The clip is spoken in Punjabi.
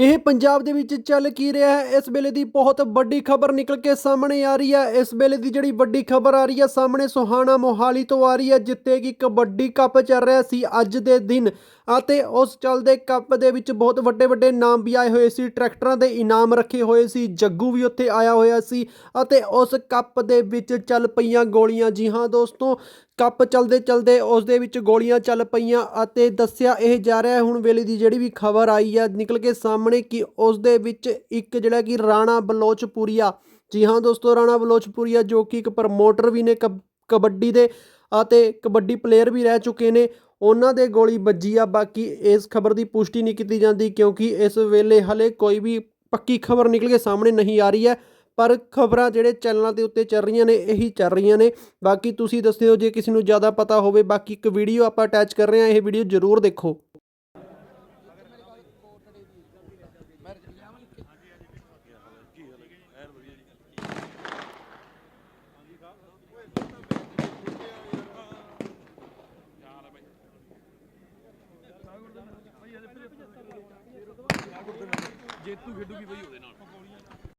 ਇਹ ਪੰਜਾਬ ਦੇ ਵਿੱਚ ਚੱਲ ਕੀ ਰਿਹਾ ਹੈ? ਇਸ ਵੇਲੇ ਦੀ ਬਹੁਤ ਵੱਡੀ ਖਬਰ ਨਿਕਲ ਕੇ ਸਾਹਮਣੇ ਆ ਰਹੀ ਹੈ। ਇਸ ਵੇਲੇ ਦੀ ਜਿਹੜੀ ਵੱਡੀ ਖਬਰ ਆ ਰਹੀ ਹੈ, ਸਾਹਮਣੇ ਸੋਹਾਣਾ ਮੋਹਾਲੀ ਤੋਂ ਆ ਰਹੀ ਹੈ, ਜਿੱਥੇ ਕਿ ਕਬੱਡੀ ਕੱਪ ਚੱਲ ਰਿਹਾ ਸੀ ਅੱਜ ਦੇ ਦਿਨ ਅਤੇ ਉਸ ਚੱਲਦੇ ਕੱਪ ਦੇ ਵਿੱਚ ਬਹੁਤ ਵੱਡੇ ਵੱਡੇ ਨਾਮ ਵੀ ਆਏ ਹੋਏ ਸੀ। ਟਰੈਕਟਰਾਂ ਦੇ ਇਨਾਮ ਰੱਖੇ ਹੋਏ ਸੀ, ਜੱਗੂ ਵੀ ਉੱਥੇ ਆਇਆ ਹੋਇਆ ਸੀ ਅਤੇ ਉਸ ਕੱਪ ਦੇ ਵਿੱਚ ਚੱਲ ਪਈਆਂ ਗੋਲੀਆਂ। ਜੀ ਹਾਂ ਦੋਸਤੋ, ਕੱਪ ਚੱਲਦੇ ਚਲਦੇ ਉਸ ਦੇ ਵਿੱਚ ਗੋਲੀਆਂ ਚੱਲ ਪਈਆਂ ਅਤੇ ਦੱਸਿਆ ਇਹ ਜਾ ਰਿਹਾ ਹੁਣ ਵੇਲੇ ਦੀ ਜਿਹੜੀ ਵੀ ਖਬਰ ਆਈ ਹੈ, ਨਿਕਲ ਕੇ ਸਾਹਮਣੇ ਕਿ ਉਸ ਦੇ ਵਿੱਚ ਇੱਕ ਜਿਹੜਾ ਕਿ ਰਾਣਾ ਬਲੋਚਪੁਰੀਆ। ਜੀ ਹਾਂ ਦੋਸਤੋ, ਰਾਣਾ ਬਲੋਚਪੁਰੀਆ ਜੋ ਕਿ ਇੱਕ ਪ੍ਰਮੋਟਰ ਵੀ ਨੇ ਕਬ- ਕਬੱਡੀ ਦੇ, ਅਤੇ ਕਬੱਡੀ ਪਲੇਅਰ ਵੀ ਰਹਿ ਚੁੱਕੇ ਨੇ। ਉਹਨਾਂ ਦੇ ਗੋਲੀ ਵੱਜੀ ਆ, ਬਾਕੀ ਇਸ ਖਬਰ ਦੀ ਪੁਸ਼ਟੀ ਨਹੀਂ ਕੀਤੀ ਜਾਂਦੀ ਕਿਉਂਕਿ ਇਸ ਵੇਲੇ ਹਲੇ ਕੋਈ ਵੀ ਪੱਕੀ ਖਬਰ ਨਿਕਲ ਕੇ ਸਾਹਮਣੇ ਨਹੀਂ ਆ ਰਹੀ ਹੈ। ਪਰ ਖਬਰਾਂ ਜਿਹੜੇ ਚੈਨਲਾਂ ਦੇ ਉੱਤੇ ਚੱਲ ਰਹੀਆਂ ਨੇ, ਇਹੀ ਚੱਲ ਰਹੀਆਂ ਨੇ। ਬਾਕੀ ਤੁਸੀਂ ਦੱਸਿਓ, ਜੇ ਕਿਸੇ ਨੂੰ ਜ਼ਿਆਦਾ ਪਤਾ ਹੋਵੇ, ਬਾਕੀ ਇੱਕ ਵੀਡੀਓ ਆਪਾਂ ਅਟੈਚ ਕਰ ਰਹੇ ਹਾਂ, ਇਹ ਵੀਡੀਓ ਜ਼ਰੂਰ ਦੇਖੋ। ਜੇਤੂ ਖੇਡੂਗੀ ਬਈ ਉਹਦੇ ਨਾਲ।